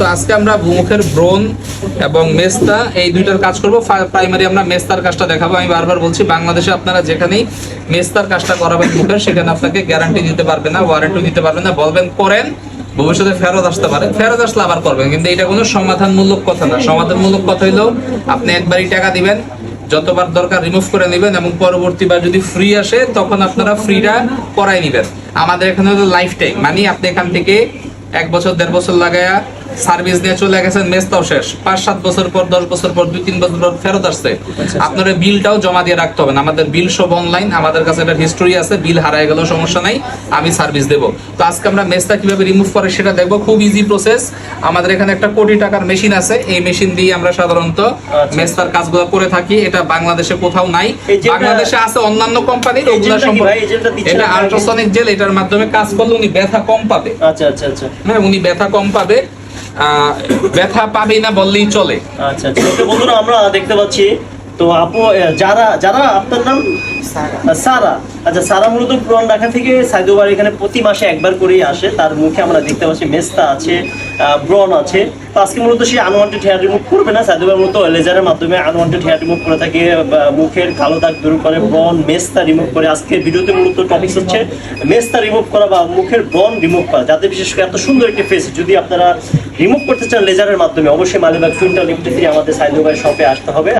তো আজকে আমরা মুখের ব্রণ এবং মেস্তা, এই দুইটার কাজ করব। প্রাইমারি আমরা মেস্তার কাজটা দেখাবো। আমি বারবার বলছি, বাংলাদেশে আপনারা যেখানেই মেস্তার কাজটা করাবেন মুখের সেখানে আপনাকে গ্যারান্টি দিতে পারবে না ওয়ারেন্টি দিতে পারবে না। বলবেন, করেন, ভবিষ্যতে ফেরত আসতে পারে ফেরত আসলে আবার করবেন, কিন্তু এটা কোনো সমাধানমূলক কথা না। সমাধানমূলক কথা হইলেও আপনি একবারই টাকা দিবেন, যতবার দরকার রিমুভ করে নেবেন এবং পরবর্তীবার যদি ফ্রি আসে, তখন আপনারা ফ্রিটা করাই নেবেন। আমাদের এখানে হলো লাইফ টাইম মানে আপনি এখান থেকে এক বছর, দেড় বছর লাগায়া সার্ভিস দিয়ে চলে গেছেন মেস্তাও শেষ। পাঁচ সাত বছর পর দশ বছর পর দুই তিন বছর পর ফেরত আসছে। আপনার বিলটাও জমা দিয়ে রাখতে হবে না। আমাদের বিল সব অনলাইন আমাদের কাছে একটা হিস্টোরি আছে বিল হারায় গেলেও সমস্যা নাই আমি সার্ভিস দেবো। তো আজকে আমরা মেস্তা কীভাবে রিমুভ করে সেটা দেখব। খুব ইজি প্রসেস আমাদের এখানে একটা কোটি টাকার মেশিন আছে। এই মেশিন দিয়ে আমরা সাধারণত আচ্ছা। মেস্তার কাজগুলো করে থাকি। এটা বাংলাদেশে কোথাও নাই। বাংলাদেশে আছে অন্যান্য কোম্পানির ওগুলা সম্পর্কে। এটা আল্ট্রাসনিক জেল এটার মাধ্যমে কাজ করলে উনি ব্যথা কম পাবে। আচ্ছা আচ্ছা আচ্ছা। হ্যাঁ উনি ব্যথা কম পাবে। ব্যথা পাবে না বললেই চলে। আচ্ছা আচ্ছা। বন্ধুরা আমরা দেখতে পাচ্ছি তো আপু যারা যারা আপনার নাম? সারা। আচ্ছা সারা মূলত পুরান ঢাকা থেকে সাইদুবার এখানে প্রতি মাসে একবার করেই আসে। তার মুখে আমরা দেখতে পাচ্ছি মেস্তা আছে ব্রন আছে। তো আজকে মূলত সে আনওয়ান্টেড হেয়ার রিমুভ করবে না। সাইদুবার মূলত লেজারের মাধ্যমে আনওয়ান্টেড হেয়ার রিমুভ করে থাকে মুখের কালো দাগ দূর করে ব্রন মেস্তা রিমুভ করে। আজকে ভিডিওতে মূলত টপিক হচ্ছে মেস্তা রিমুভ করা বা মুখের ব্রন রিমুভ করা যাতে বিশেষ করে এত সুন্দর একটি ফেস যদি আপনারা রিমুভ করতে চান লেজারের মাধ্যমে অবশ্যই মালিবাগ টুইন্টার লিফটে আমাদের সাইদুবাই শপে আসতে হবে।